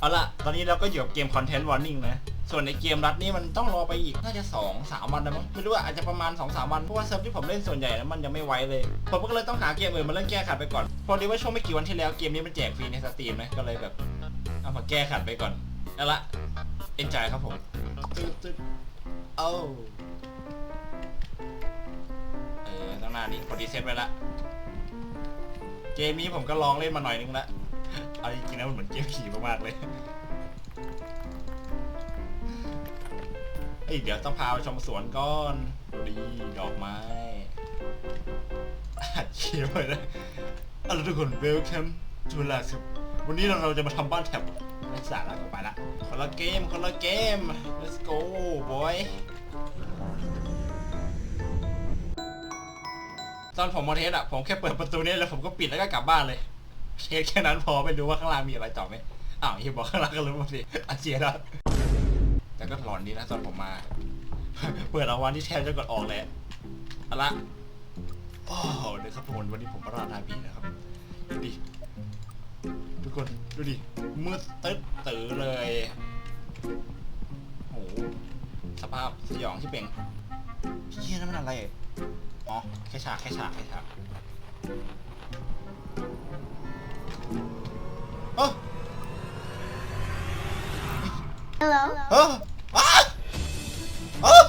เอาละตอนนี้เราก็อยู่กับเกม Content Warning นะ ส่วนในเกมรัดนี้มันต้องรอไปอีก น่าจะ 2 3 วันนะมั้ง ไม่รู้ว่าอาจจะประมาณ 2 3 วัน เพราะว่าเซิร์ฟที่ผมเล่นส่วนใหญ่นะมันยังไม่ไวเลย ผมก็เลยต้องหาเกมอื่นมาเล่นแก้ขัดไปก่อน พอดีว่าช่วงไม่กี่วันที่แล้วเกมนี้มันแจกฟรีในสตรีมนะ ก็เลยแบบ เอามาแก้ขัดไปก่อน เอาละ เอ็นจอยครับผมตึ๊ดตึ๊ดโอ้เออตั้งหน้านี้พอดีเซตไว้ละ เกมนี้ผมก็ลองเล่นมาหน่อยนึงละ เอาจริงๆนะมันเหมือนเกมผีมากๆเลยเฮ้ยเดี๋ยวต้องพาไปชมสวนก่อนดีดอกไม้อัดเขียวเลยนะเอาละทุกคน welcome to l a s วันนี้เราเราจะมาทำบ้านแถบนักศึกษาแล้วก็ไปละคนละเกมคนละเกม let's go boy ตอนผมมาเทสอะผมแค่เปิดประตูนี้แล้วผมก็ปิดแล้วก็กลับบ้านเลย เทสแค่นั้นพอไม่รู้ว่าข้างล่างมีอะไรต่อไหมอ้าวเฮียบอกข้างล่างก็รู้มาสิอาเจียนแล้วแต่ก็หลอนดีนะตอนผมมา เปิดเอาวันที่แทบจะกดออกเลยเอาละโอ้โหเดี๋ยวครับทุกคนวันนี้ผมมาราทาบีนะครับ ดูดิ ทุกคน ดูดิ มืดตึ๊ดตื้อเลยโอ้โหสภาพสยองที่เป็นเฮียนั่นมันอะไร อ๋อ แค่ฉาก แค่ฉาก แค่ฉาก เอ้อ Hello. เอออ้าเออ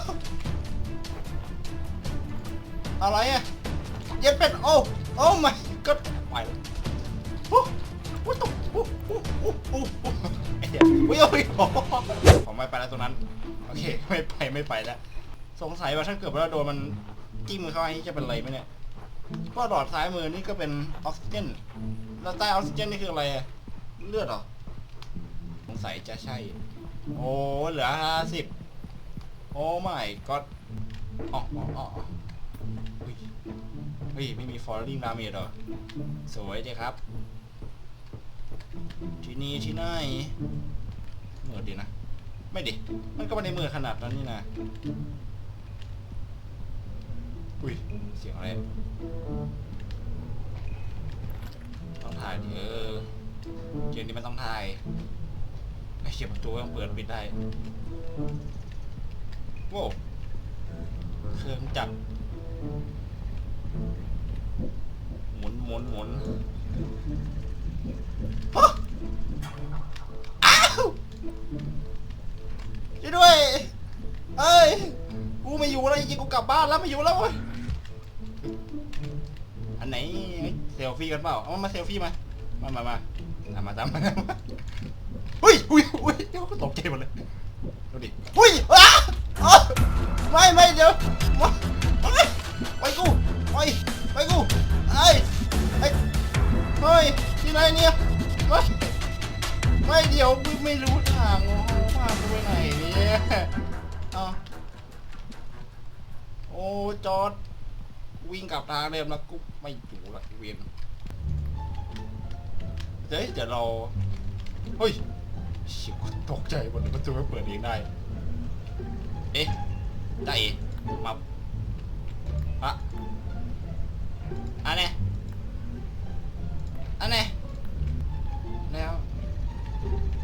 อะไรอะเย็นเป็นโอ้โอ้ไม่ก็ไปแล้วโอ้โอ้ตกโอ้โอ้โอ้โอ้โอ้ไอ้เหี้ยโอ้ยโอ้ยโอ้ผมไม่ไปแล้วตรงนั้น โอเค ไม่ไปไม่ไปแล้ว สงสัยว่าถ้าเกิดว่าโดนมันจิ้มเข้าไปจะเป็นอะไรไหมเนี่ยก็หลอดซ้ายมือนี่ก็เป็นออกซิเจน แล้วใต้ออกซิเจนนี่คืออะไรอะ เลือดเหรอ สงสัยจะใช่ โอ้ เหลือห้าสิบ โอ้ไม่ก็อ๋ออ๋ออ๋อเฮ้ยเฮ้ย ไม่มีฟอร์ลิงดาเมจเหรอ สวยดีครับ ที่นี่ที่ไหนเมือดีนะ ไม่ดิ มันก็ไม่ได้มือขนาดนั้นนี่นะ อุ้ย เสียงอะไร ต้องถ่ายดิเออ เกมนี้มันต้องถ่ายไอ้เขียประตูต้องเปิดปิดได้โว้เครื่องจักรหมุนหมุนหมุนฮะอ้าวช่วยด้วย เอ้ย กูไม่อยู่แล้วจริงๆกูกลับบ้านแล้วไม่อยู่แล้วเว้ยอันไหนเซลฟี่กันเปล่า เอามาเซลฟี่มา มามามาตามมาตามมาอุ้ยอุ้ยอุ้ยเดี๋ยวก็ตกใจหมดเลยดูดิอุ้ยอ้าอ้าไม่ไม่เดี๋ยวมาไปไปกูไปไปกูไอ้ไอ้เฮ้ยที่ไหนเนี่ยไม่ไม่เดี๋ยวไม่รู้ทางโอ้โหพากูไปไหนเนี่ยเอาโอ้จอดวิ่งกลับทางเดิมแล้วกูไม่อยู่ละเวียน เฮ้ยเดี๋ยวเราเฮ้ยชิบตกใจหมดเลยประตูไม่เปิดเองได้ เอ๊ะ ได้เอมาอะอันเนี้ยอันเนี้ยแล้ว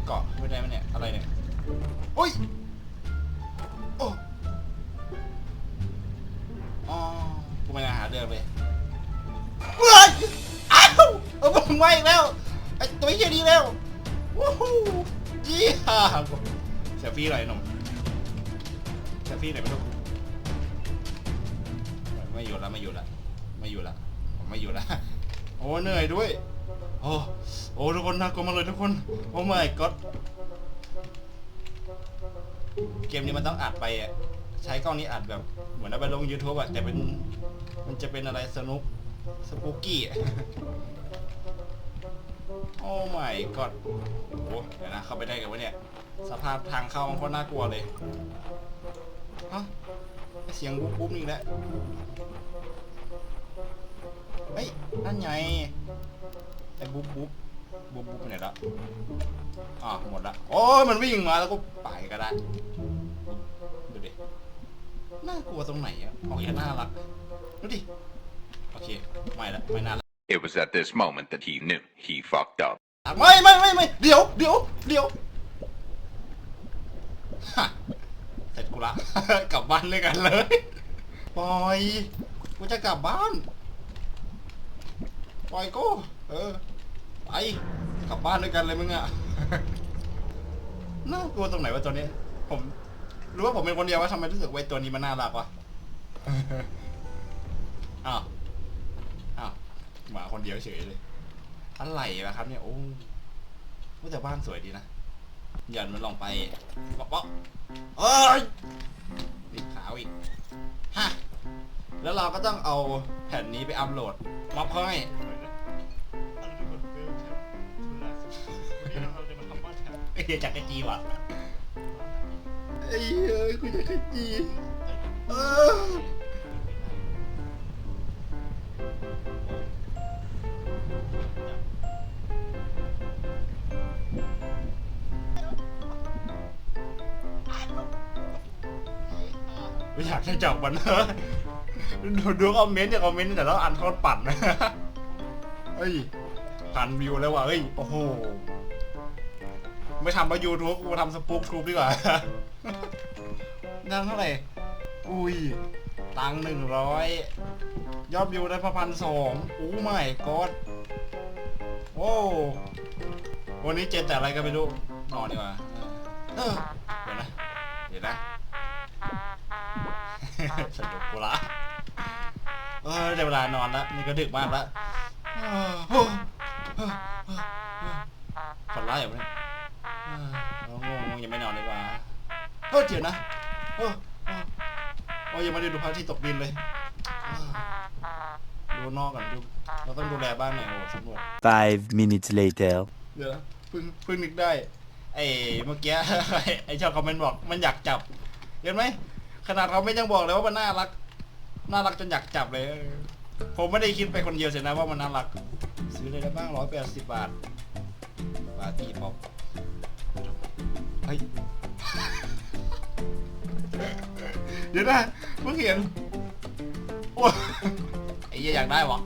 เกาะไม่ได้ไหมเนี่ย อะไรเนี่ยโอ้ยโอ้อ๋อกูไม่น่าหาเรื่องเลยเฮ้ยอ้าวเอาผมมาอีกแล้ว ตัวเหี้ยนี้แล้ววู้ฮู้ยี่ห้าเซลฟี่หน่อยหนุ่มเซลฟี่หน่อยไม่รู้ไม่อยู่ล้วไม่อยู่ล้วไม่อยู่ล้วผมไม่อยู่ล้วโอ้เหนื่อยด้วย โอ้โอ้ทุกคนน่ากลัวมากเลยทุกคนโอ้ my god เกมนี้มันต้องอัดไปอะใช้กล้องนี้อัดแบบ เหมือนเอาไปลง YouTube อะแต่เป็นมันจะเป็นอะไรสนุกสปูกี้อะ โอ้ my god โอ้โหเดี๋ยวนะ เข้าไปได้กันวะเนี่ย สภาพทางเข้ามันโคตรน่ากลัวเลยฮะเสียงบุ๊บบุ๊บนี่แหละเฮ้ย นั่นไงไอ้บุ๊บบุ๊บบุ๊บบุ๊บไปไหนละอ่าหมดละโอ้ยมันวิ่งมาแล้วก็ไปก็ได้ดูดิน่ากลัวตรงไหนอะออกอย่างน่ารักดูดิโอเคไม่ละไม่น่าล It was at this moment that he knew he fucked up. ไม่ไม่ไม่ไม่เดี๋ยวเดี๋ยวเดี๋ยวเดี๋ยวฮะเสร็จกูละ กลับบ้านเลยกันเลยปล่อยกูจะกลับบ้านปล่อยกูเออไปกลับบ้านด้วยกันเลยมึงอะ น่ากลัวตรงไหนวะตัวนี้ ผมรู้ว่าผมเป็นคนเดียวว่าทำไมรู้สึกว่าไอ้ตัวนี้มันน่ารักวะ อ้าว หมาคนเดียวเฉยเลยอะไรวะครับ เนี่ยโอ้ว่าแต่บ้านสวยดีนะหยันมันลองไปป๊อกป๊อกเอ้ยติดขาวอีกฮะแล้วเราก็ต้องเอาแผ่นนี้ไปอัพโหลดมอบให้ไอ้เหี้ยจากไอจีว่ะไอ้เหี้ยกูจากไอจีเออ ไม่อยากให้จับมันนะดูดูคอมเมนต์เนี่ยคอมเมนต์แต่ละอันเขาปั่นนะเฮ้ยพันวิวแล้วว่ะเฮ้ยโอ้โหไม่ทำมายูทูบกูทำสปู๊กทูบดีกว่าดังเท่าไหร่ อุ้ย ตังหนึ่งร้อยยอดวิวได้ประพันสองโอ้ไม่กอดโอ้วันนี้เจนแต่อะไรกันไม่รู้นอนดีกว่า เออ เดี๋ยวนะ เดี๋ยวนะ สนุกกูละเออได้เวลานอนแล้วนี่ก็ดึกมากแล้วเออโอ้เออเออเออฝันร้ายอยู่เนี่ยเออเอาง่วงง่ยังไม่นอนเลยว่ะเออเดี๋ยวนะเออเออโอ้ยยังไม่ได้ดูพระอาทิตย์ตกดินเลยดูนอกก่อนดูเราต้องดูแลบ้านหน่อยโอ้สำรวจ Five minutes later. เดี๋ยวนะเพิ่งเพิ่งนึกได้ ไอ้เมื่อกี้ไอ้ชอบคอมเมนต์บอกมันอยากจับเห็นไหม ขนาดเขาไม่ยังบอกเลยว่ามันน่ารัก น่ารักจนอยากจับเลย ผมไม่ได้คิดไปคนเดียวเสียนะว่ามันน่ารัก ซื้อเลยได้บ้างร้อยแปดสิบบาทปาร์ตี้ป๊อปเฮ้ยเดี๋ยวนะเพิ่งเห็นโอ้ยไอ้เหี้ยอยากได้วะ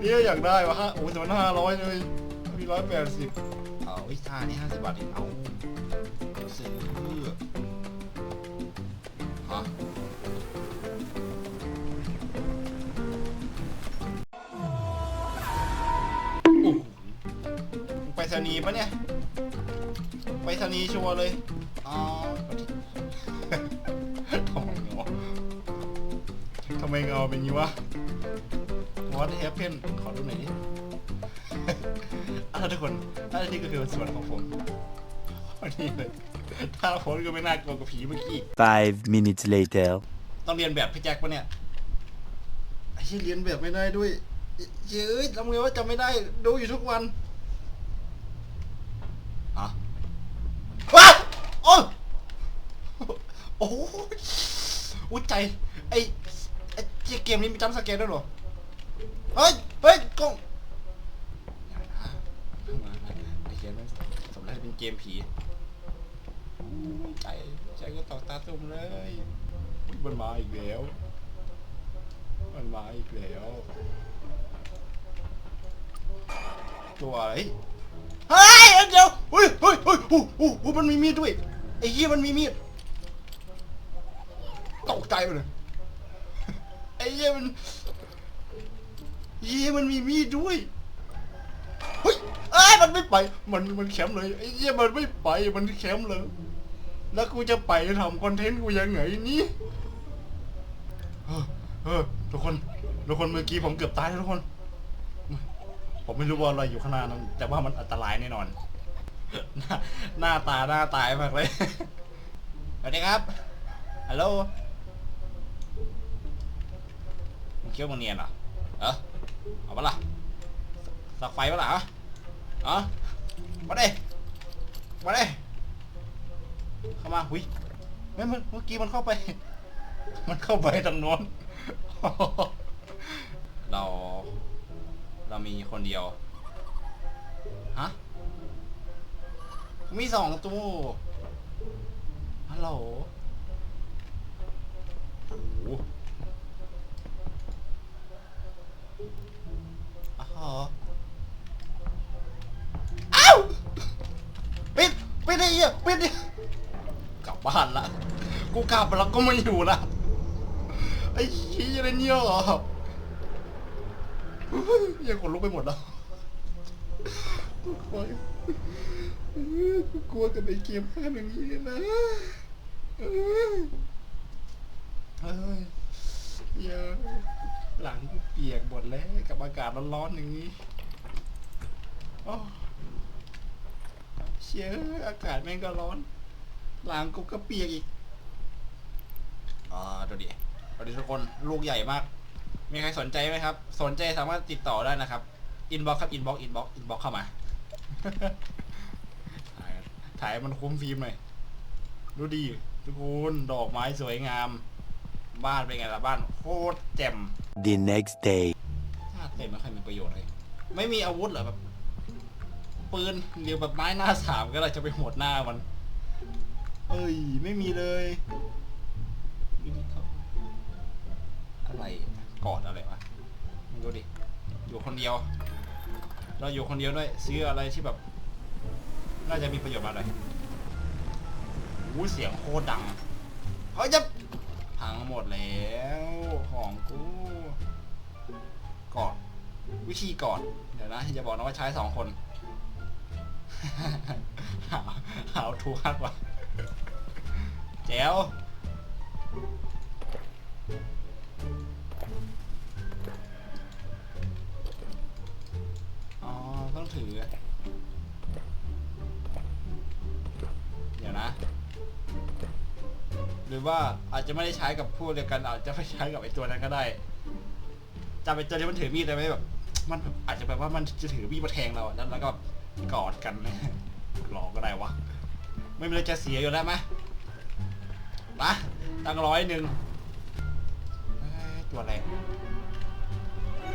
เหี้ยอยากได้วะฮะโอ้ยแต่มันห้าร้อยเลยมีร้อยแปดสิบเอาไอ้ท่านี่ห้าสิบบาทเองเอา ไปรษณีย์ปะเนี่ย ไปรษณีย์ชัวร์เลยอ๋อทำไมเงาทำไมเงาเป็นงี้วะ What happened ขอดูหน่อยดิอะทุกคนถ้านี่ก็คือส่วนของผมอันนี้เลย ถ้าผมก็ไม่น่ากลัวกับผีเมื่อกี้ Five minutes later. ต้องเรียนแบบพี่แจ็คปะเนี่ยไอ้เหี้ยเรียนแบบไม่ได้ด้วยเย้ยทำไงว่าจำไม่ได้ ดูอยู่ทุกวันอะว้า โอ้โอ้โหอุ้ยใจ ไอ้ไอ้เกมนี้มีจัมป์สแกนด้วยเหรอ เฮ้ย เฮ้ยกล้องอย่านะมานะไอ้เกมนั้นสมแล้วเป็นเกมผีอุ้ยใจ ใจก็ตอกตาตุ่มเลยอุ๊ยมันมาอีกแล้ว มันมาอีกแล้ว ตัวอะไรเฮ้ยเดี๋ยวเฮ้ยเฮ้ยเฮ้ยโอ้โหโอ้โหมันมีมีดด้วย ไอ้เหี้ยมันมีมีดตกใจไปเลยไอ้เหี้ยมันเหี้ยมันมีมีดด้วยเฮ้ยเอ้ยมันไม่ไป มันมันแคมเลยไอ้เหี้ยมันไม่ไปมันแคมเลย แล้วกูจะไปทำคอนเทนต์กูยังไงนี่เออเออทุกคนทุกคนเมื่อกี้ผมเกือบตายแล้วทุกคน ผมไม่รู้ว่าอะไรอยู่ข้างหน้านั้นแต่ว่ามันอันตรายแน่นอน หน้าตาหน้าตายมากเลยสวัสดีครับ ฮัลโหลมึงเคี้ยวมึงเนียนเหรอ เออเอาปะล่ะสักไฟปะล่ะฮะเออมาเดิมาเดิเข้ามาหุยเมื่อเมื่อกี้มันเข้าไป มันเข้าไปทางโน้น เรา เรามีคนเดียว ฮะ มีสองตู้ฮัลโหลโอ้โหอ๋ออ้าวปิดดิเหี้ยปิดดิกลับบ้านละ กูกลับแล้วก็ไม่อยู่ละไอ้ชี้ยอะไรเนี่ยเหรอยยังขนลุกไปหมดแล้ว กูกลัวกูกลัวกับไอ้เกมพลาดอย่างนี้นะเอ้ยเอ้ยเหี้ยหลังกูเปียกหมดแล้วกับอากาศร้อนๆอย่างนี้โอ้เชี่ยอากาศแม่งก็ร้อน หลังกูก็เปียกอีกอ่าดูดิสวัสดีทุกคนลูกใหญ่มาก มีใครสนใจไหมครับ สนใจสามารถติดต่อได้นะครับ อินบ็อกครับ อินบ็อกอินบ็อกอินบ็อกเข้ามา ถ่ายถ่ายให้มันคุ้มฟิล์มหน่อยดูดิทุกคนดอกไม้สวยงาม บ้านเป็นไงล่ะบ้านโคตรแจ่ม The next day. ชาติเต็มไม่ค่อยมีประโยชน์เลยไม่มีอาวุธเหรอแบบปืนหรือแบบไม้หน้าสามก็เลยจะไปหวดหน้ามัน เอ้ย ไม่มีเลยไม่มีเขาอะไรกอดอะไรวะมึงดูดิอยู่คนเดียว เราอยู่คนเดียวด้วยซื้ออะไรที่แบบ น่าจะมีประโยชน์มาเลยอู้เสียงโคตรดังเฮ้ยจะพังหมดแล้วของกูกอดวิธีกอดเดี๋ยวนะอย่าบอกนะว่าใช้สองคนหาหาวทูฮักว่ะแจ๋วอ๋อต้องถือ รือว่าอาจจะไม่ได้ใช้กับผู้เดียวกัน อาจจะไปใช้กับไอตัวนั้นก็ได้จำไอตัวที่มันถือมีดได้ไหมแบบ มันแบบอาจจะแบบว่ามันจะถือมีดมาแทงเราอะแล้วแล้วก็กอดกัน หลอกก็ได้วะ ไม่มีอะไรจะเสียอยู่แล้วไหมมาตั้งร้อยหนึ่งเอ้ยตัวอะไร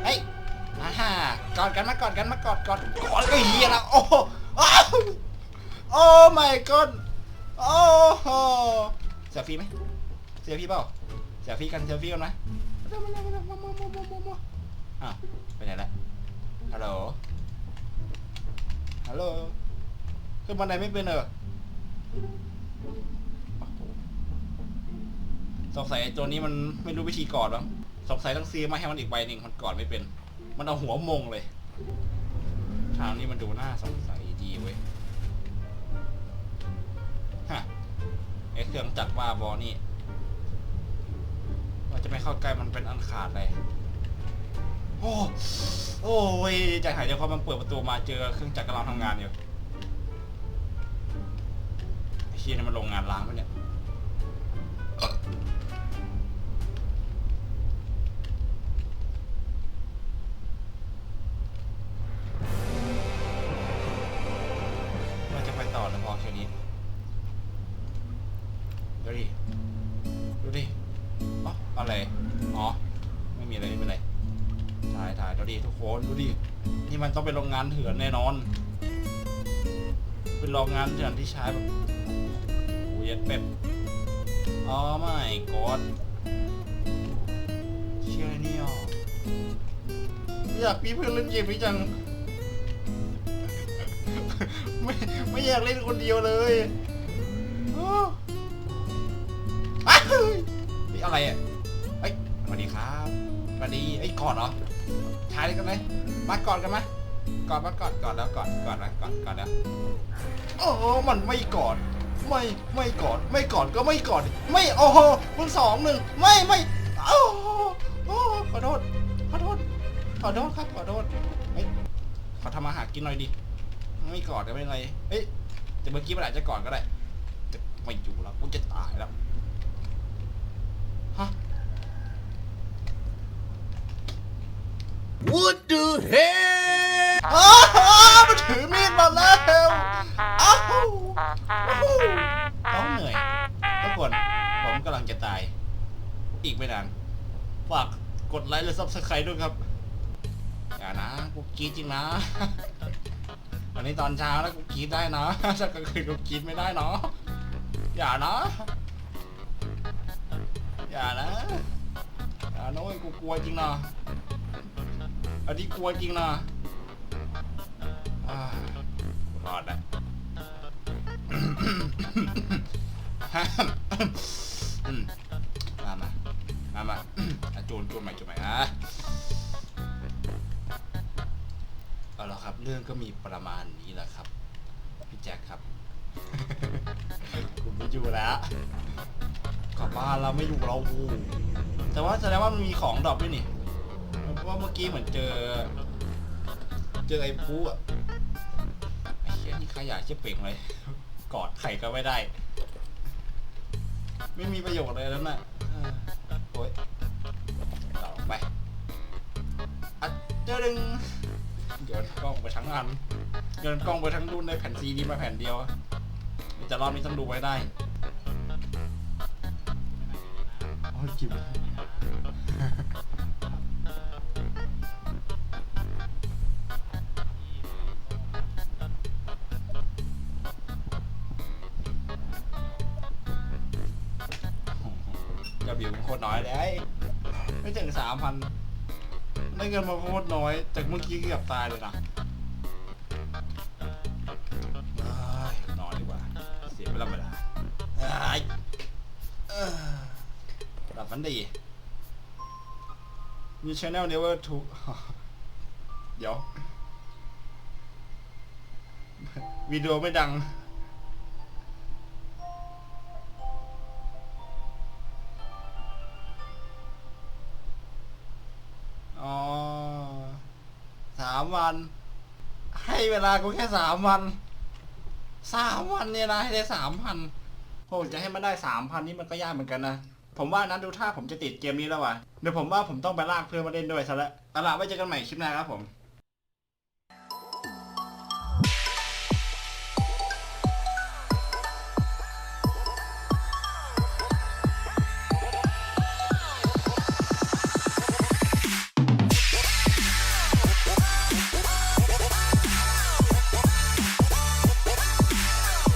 เฮ้ยอ่าฮ่ากอดกันมากอดกันมากอดกอดกอดก็เฮียละโอ้โหอ้โอ้ my god โอ้โห เสียฟีไหมเสียฟีเปล่าเสียฟีกันเสียฟีกันไหมอ้าวไปไหนละฮัลโหลฮัลโหลขึ้นบันไดไม่เป็นเหรอสงสัยตัวนี้มันไม่รู้วิธีกอดหรอสงสัยต้องซื้อมาให้มันอีกใบหนึ่งมันกอดไม่เป็น มันเอาหัวมงเลยทางนี้มันดูน่าสงสัยดีเว้ย อเครื่องจักรว่าบอนี่ว่าจะไม่เข้าใกล้มันเป็นอันขาดเลยโอ้โอ้ยใจหายใจคอมมันเปิดประตูมาเจอเครื่องจักรกำลังทำงานอยู่ไอ้เฮียนี่มันโรงงานล้างปะเนี่ย ต้องเป็นโรงงานเถื่อนแน่นอน เป็นโรงงานเถื่อนที่ใช้แบบโอ้ยเป็ดอ๋อไม่กอดเชื่อเนี่ยอยากมีเพื่อนเล่นเกมนี้จัง ไม่ไม่อยากเล่นคนเดียวเลยอ้าวอ้าวเฮ้ยนี่อะไรอะเฮ้ยสวัสดีครับสวัสดีไอ้กอดเหรอชายกันไหมมากอดกันไหม กอดมากอดกอดแล้วกอดกอดแล้วกอดกอดแล้วโอ้มันไม่กอดไม่ไม่กอดไม่กอดก็ไม่กอดไม่โอ้โหมึงสองหนึ่งไม่ไม่โอ้โหโอ้ขอโทษขอโทษขอโทษครับขอโทษเฮ้ยขอทำอาหารกินหน่อยดิไม่กอดก็ไม่เป็นไรเฮ้ยแต่เมื่อกี้มันอาจจะกอดก็ได้แต่ไม่อยู่แล้วกูจะตายแล้วฮะ What the hell? อ้าวมันถือมีดมาแล้วอ้าวอ้าวต้องเหนื่อยทุกคนผมกำลังจะตาย อีกไม่นาน ฝากกดไลค์และซับสไครต์ด้วยครับ อย่านะกูกรีดจริงนะ วันนี้ตอนเช้าแล้วกูกรีดได้นะถ้ากลางคืนกูกรีดไม่ได้เนาะ อย่านะ อย่านะอย่านะเว้ยกูกลัวจริงนะอันนี้กลัวจริงนะ รอดแล้วอืมมามา มามาอะจูนจูนใหม่จูนใหม่อะเอาละครับ เรื่องก็มีประมาณนี้แหละครับ พี่แจ็คครับคุณไม่อยู่แล้วกลับบ้านเราไม่อยู่เราอูแต่ว่าแสดงว่ามันมีของดรอปด้วยนี่เพราะว่าเมื่อกี้เหมือนเจอ เจอไอ้ปูอะไอ้เชี่ยนี่ ขยะเชี่ยเป่งเลย กอดไข่ก็ไม่ได้ ไม่มีประโยชน์เลยแล้วน่ะเออโอ้ยต่อไปอะเจอดึงโยนกล้องไปทั้งอันโยนกล้องไปทั้งรุ่นในแผ่นซีดีมาแผ่นเดียวจะรอบนี้ต้องดูไว้ได้โอ้ยจิบ ได้เงินมาโคตรน้อยจากเมื่อกี้เกือบตายเลยนะเอ้ยนอนดีกว่า เสียเวลาเวลาเอ้ยเอ้อหลับฝันดี มี channel never to เดี๋ยว วิดีโอไม่ดัง วัน ให้เวลากูแค่สามวันสามวันเนี่ยนะให้ได้สามพันโหจะให้มันได้สามพันนี่มันก็ยากเหมือนกันนะ ผมว่านั้นดูท่าผมจะติดเกมนี้แล้วว่ะเดี๋ยวผมว่าผมต้องไปลากเพื่อนมาเล่นด้วยซะแล้วเอาล่ะไว้เจอกันใหม่คลิปหน้าครับผม